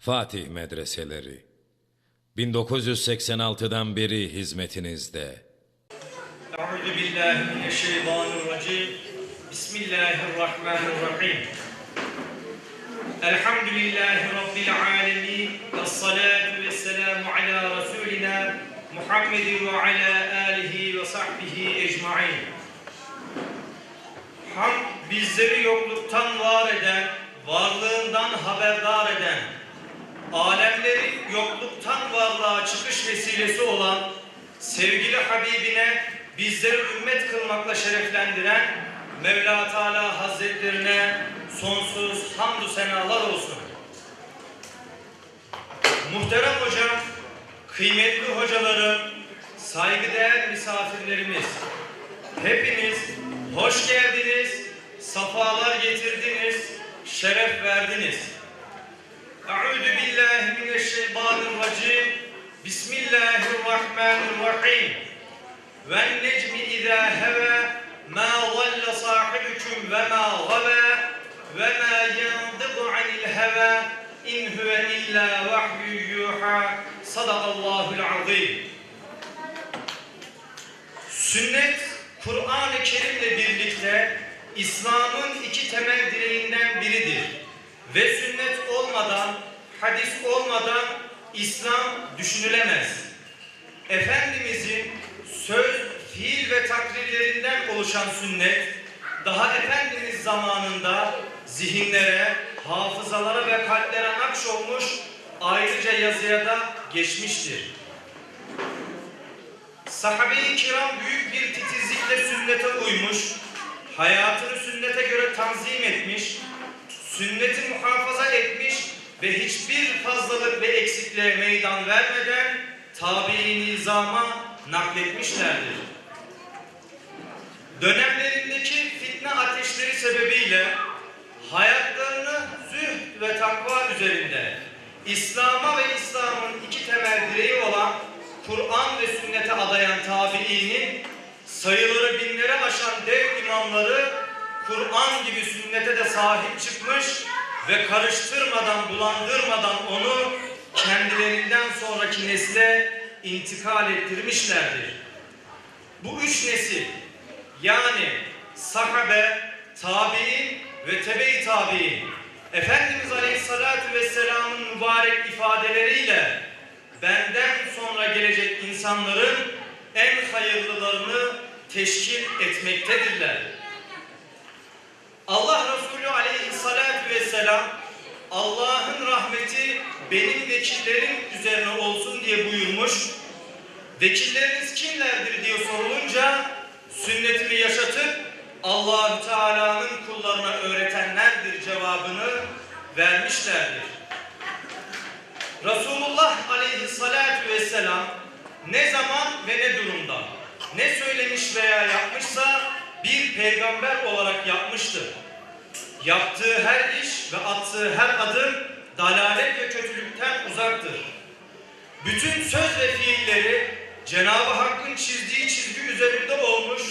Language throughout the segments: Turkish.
Fatih Medreseleri 1986'dan beri hizmetinizde. Euzu billahi mineşşeytanirracim. Bismillahirrahmanirrahim. Elhamdülillahi rabbil alamin. Ves salatu vesselamu ala rasulina Muhammedin ve ala alihi ve sahbihi ecmaîn. Hamd bizleri yokluktan var eden, varlığından haberdar eden, alemleri yokluktan varlığa çıkış vesilesi olan sevgili Habibine bizleri ümmet kılmakla şereflendiren Mevla Teala Hazretlerine sonsuz hamdü senalar olsun. Muhterem hocam, kıymetli hocalarım, saygıdeğer misafirlerimiz, hepiniz hoş geldiniz, safalar getirdiniz, şeref verdiniz. Euzu billahi mineşşeytanirracim. Bismillahirrahmanirrahim. Ve necmi izâ hevâ ma zalla sahibukum ve ma gavâ ve ma yandıku anil hevâ in huve illa vahyu yuhâ. Sadakallahul azim. Sünnet Kur'an-ı Kerim'le birlikte İslam'ın iki temel direğinden biridir. Ve sünnet olmadan, hadis olmadan İslam düşünülemez. Efendimizin söz, fiil ve takrirlerinden oluşan sünnet, daha Efendimiz zamanında zihinlere, hafızalara ve kalplere nakşolmuş, ayrıca yazıya da geçmiştir. Sahabe-i kiram büyük bir titizlikle sünnete uymuş, hayatını sünnete göre tanzim etmiş, sünneti muhafaza etmiş ve hiçbir fazlalık ve eksikliğe meydan vermeden tabi nizama nakletmişlerdir. Dönemlerindeki fitne ateşleri sebebiyle hayatlarını zühd ve takva üzerinde İslam'a ve İslam'ın iki temel direği olan Kur'an ve sünnete adayan tabiinin sayıları binlere aşan dev imamları Kur'an gibi sünnete de sahip çıkmış ve karıştırmadan, bulandırmadan onu kendilerinden sonraki nesle intikal ettirmişlerdir. Bu üç nesil yani sahabe, tabi'in ve tebe-i tabi'in Efendimiz Aleyhisselatü Vesselam'ın mübarek ifadeleriyle benden sonra gelecek insanların en hayırlılarını teşkil etmektedirler. Allah Resulü aleyhissalatü vesselam Allah'ın rahmeti benim vekillerim üzerine olsun diye buyurmuş. Vekilleriniz kimlerdir diye sorulunca sünnetimi yaşatıp Allahü Teala'nın kullarına öğretenlerdir cevabını vermişlerdir. Resulullah aleyhissalatü vesselam ne zaman ve ne durumda ne söylemiş veya yapmışsa bir peygamber olarak yapmıştır. Yaptığı her iş ve attığı her adım dalalet ve kötülükten uzaktır. Bütün söz ve fiilleri Cenab-ı Hakk'ın çizdiği çizgi üzerinde olmuş,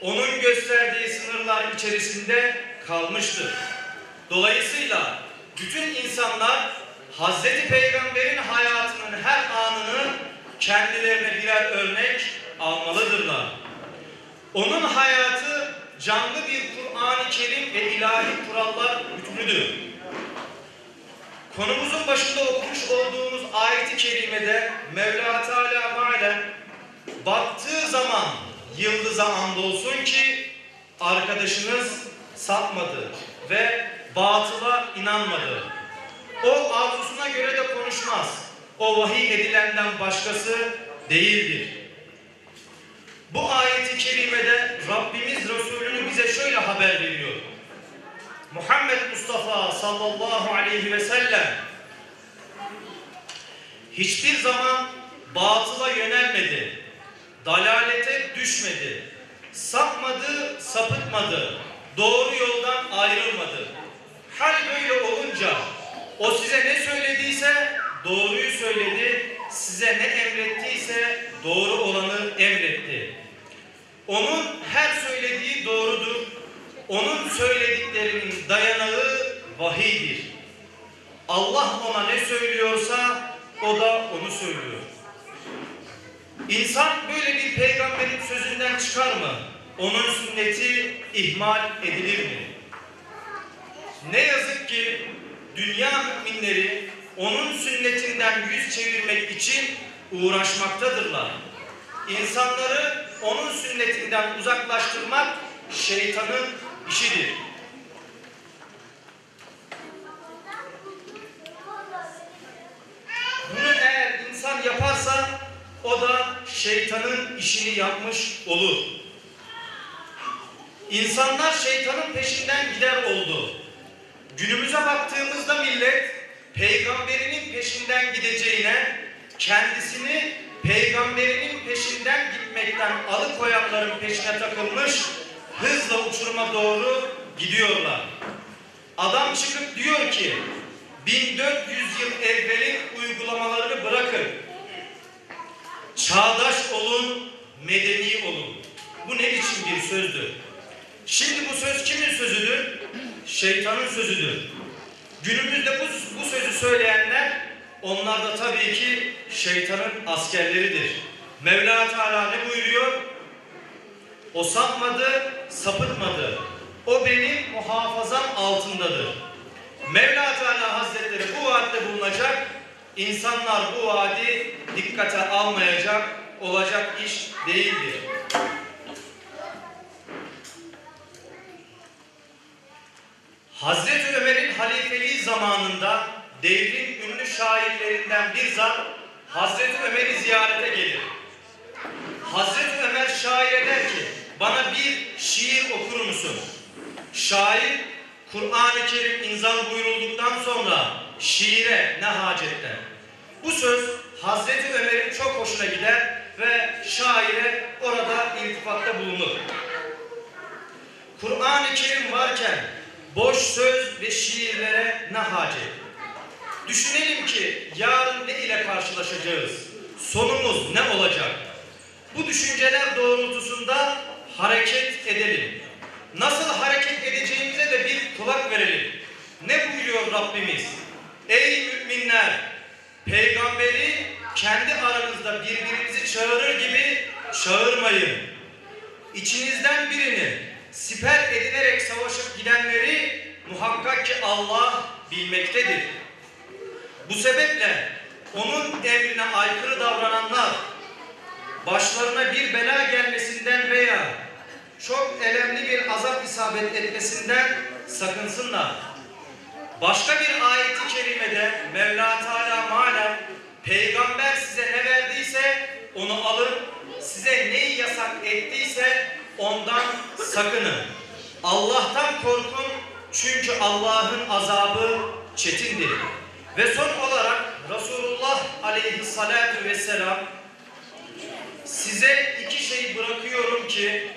onun gösterdiği sınırlar içerisinde kalmıştır. Dolayısıyla bütün insanlar Hazreti Peygamber'in hayatının her anını kendilerine birer örnek almalıdırlar. Onun hayatı canlı bir Kur'an-ı Kerim ve ilahi kurallar bütünüdür. Konumuzun başında okumuş olduğumuz ayet-i kerimede Mevla Teala Mealen baktığı zaman yıldıza andolsun ki arkadaşınız sapmadı ve batıla inanmadı. O arzusuna göre de konuşmaz. O vahiy edilenden başkası değildir. Bu ayeti kerimede Rabbimiz Resulünü bize şöyle haber veriyor. Muhammed Mustafa sallallahu aleyhi ve sellem hiçbir zaman batıla yönelmedi. Dalalete düşmedi. Sapmadı, sapıtmadı. Doğru yoldan ayrılmadı. Hal böyle olunca o size ne söylediyse doğruyu söyledi, size ne emrettiyse doğru olanı emretti. Onun her söylediği doğrudur. Onun söylediklerinin dayanağı vahiydir. Allah ona ne söylüyorsa o da onu söylüyor. İnsan böyle bir peygamberin sözünden çıkar mı? Onun sünneti ihmal edilir mi? Ne yazık ki dünya müminleri onun sünnetinden yüz çevirmek için uğraşmaktadırlar. İnsanları onun sünnetinden uzaklaştırmak şeytanın işidir. Bunu eğer insan yaparsa o da şeytanın işini yapmış olur. İnsanlar şeytanın peşinden gider oldu. Günümüze baktığımızda millet peygamberinin peşinden gideceğine kendisini peygamberinin peşinden gitmekten alıkoyanların peşine takılmış hızla uçuruma doğru gidiyorlar. Adam çıkıp diyor ki 1400 yıl evvelin uygulamalarını bırakın. Çağdaş olun, medeni olun. Bu ne biçim bir sözdür? Şimdi bu söz kimin sözüdür? Şeytanın sözüdür. Günümüzde bu, bu sözü söyleyenler onlar da tabii ki şeytanın askerleridir. Mevla Teala ne buyuruyor? O sapmadı, sapıtmadı. O benim muhafazam altındadır. Mevla Teala Hazretleri bu vaatte bulunacak. İnsanlar bu vaadi dikkate almayacak, olacak iş değildir. Hazreti Ömer'in halifeliği zamanında devrin ünlü şairlerinden bir zat Hazreti Ömer'i ziyarete gelir. Hazreti Ömer şaire der ki bana bir şiir okur musun? Şair Kur'an-ı Kerim inzal buyurulduktan sonra şiire ne hacetten? Bu söz Hazreti Ömer'in çok hoşuna gider ve şaire orada iltifatta bulunur. Kur'an-ı Kerim varken boş söz ve şiirlere ne hacet? Düşünelim ki yarın ne ile karşılaşacağız? Sonumuz ne olacak? Bu düşünceler doğrultusunda hareket edelim. Nasıl hareket edeceğimize de bir kulak verelim. Ne buyuruyor Rabbimiz? Ey müminler! Peygamberi kendi aranızda birbirinizi çağırır gibi çağırmayın. İçinizden birini siper edilerek savaşıp gidenleri muhakkak ki Allah bilmektedir. Bu sebeple onun emrine aykırı davrananlar başlarına bir bela gelmesinden veya çok elemli bir azap isabet etmesinden sakınsınlar. Başka bir ayeti kerimede Mevla Teala malen peygamber size ne verdiyse onu alın, size neyi yasak ettiyse ondan sakının. Allah'tan korkun çünkü Allah'ın azabı çetindir. Ve son olarak Resulullah aleyhissalatu vesselam bırakıyorum ki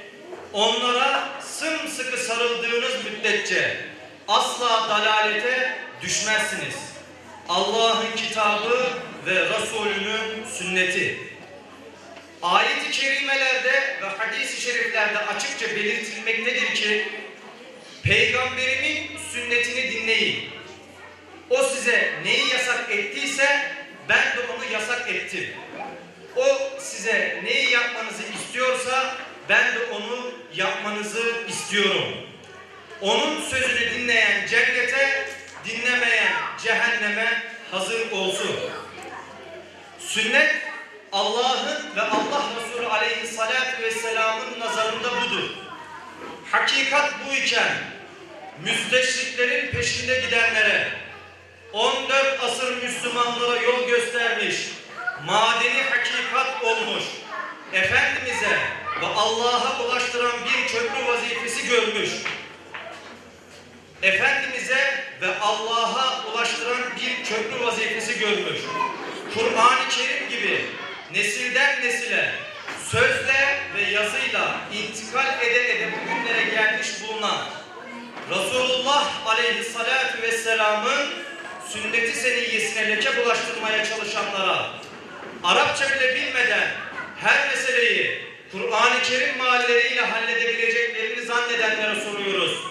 onlara sımsıkı sarıldığınız müddetçe asla dalalete düşmezsiniz. Allah'ın kitabı ve Resulünün sünneti. Ayet-i kerimelerde ve hadis-i şeriflerde açıkça belirtilmektedir ki Peygamberimin sünnetini dinleyin. O size neyi yasak ettiyse ben de onu yasak ettim. O size neyi yapmanızı istiyorsa ben de onu yapmanızı istiyorum. Onun sözünü dinleyen cennete, dinlemeyen cehenneme hazır olsun. Sünnet Allah'ın ve Allah Resulü aleyhissalatü vesselamın nazarında budur. Hakikat bu iken müsteşriklerin peşinde gidenlere 14 asır Müslümanlara yol göstermiş, madeni hakikat olmuş, Efendimiz'e ve Allah'a ulaştıran bir köprü vazifesi görmüş, Efendimiz'e ve Allah'a ulaştıran bir köprü vazifesi görmüş. Kur'an-ı Kerim gibi nesilden nesile sözle ve yazıyla intikal ede ede bugünlere gelmiş bulunan Resulullah aleyhissalatu vesselamın sünneti seniyyesine leke bulaştırmaya çalışanlara Arapça bile bilmeden her meseleyi Kur'an-ı Kerim mahalleleriyle halledebileceklerini zannedenlere soruyoruz.